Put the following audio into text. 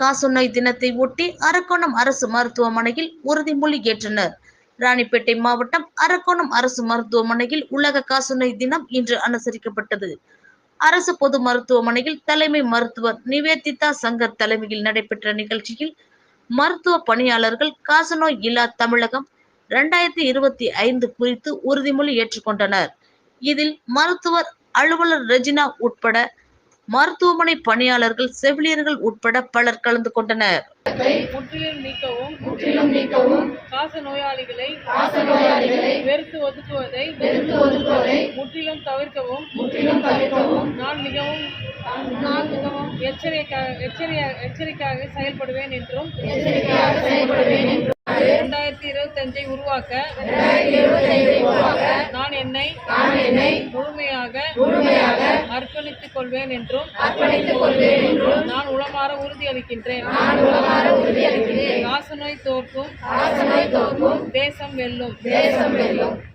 காசநோய் தினத்தை ஒட்டி அரக்கோணம் அரசு மருத்துவமனையில் உறுதிமொழி ஏற்றனர். ராணிப்பேட்டை மாவட்டம் அரக்கோணம் அரசு மருத்துவமனையில் உலக காசநோய் தினம் இன்று அனுசரிக்கப்பட்டது. அரசு பொது மருத்துவமனையில் தலைமை மருத்துவர் நிவேதிதா சங்கர் தலைமையில் நடைபெற்ற நிகழ்ச்சியில் மருத்துவ பணியாளர்கள் காசநோய் இல்லா தமிழகம் இரண்டாயிரத்தி இருபத்தி ஐந்து குறித்து உறுதிமொழி ஏற்றுக்கொண்டனர். இதில் மருத்துவர் அலுவலர் ரெஜினா உட்பட மருத்துவமனை பணியாளர்கள் செவிலியர்கள் உட்பட பலர் கலந்து கொண்டனர். முற்றிலும் நீக்கவும் முற்றிலும் நீக்கவும் காச நோயாளிகளை காச நோயாளிகளை வெறுத்து ஒதுக்குவதை வெறுத்து ஒதுக்குவதை முற்றிலும் தவிர்க்கவும் முற்றிலும் தவிர்க்கவும் நான் மிகவும் நான் மிகவும் எச்சரிக்கையாக எச்சரிக்கையாக எச்சரிக்கையாக செயல்படுவேன் என்றும் எச்சரிக்கையாக செயல்படுவேன் என்று இரண்டாயிரத்தி இருபத்தஞ்சை உருவாக்க இரண்டாயிரத்தி இருபத்தைந்தை உருவாக்க நான் என்னை நான் என்னை முழுமையாக முழுமையாக அர்ப்பணித்துக் கொள்வேன் என்றும் அர்ப்பணித்துக் கொள்வேன் என்றும் நான் உளமாற உறுதியளிக்கின்றேன். நான் உளமாற உறுதியளிக்கிறேன். காசநோய் தோற்கும் காசநோய் தோற்கும். தேசம் வெல்லும். தேசம் வெல்லும்.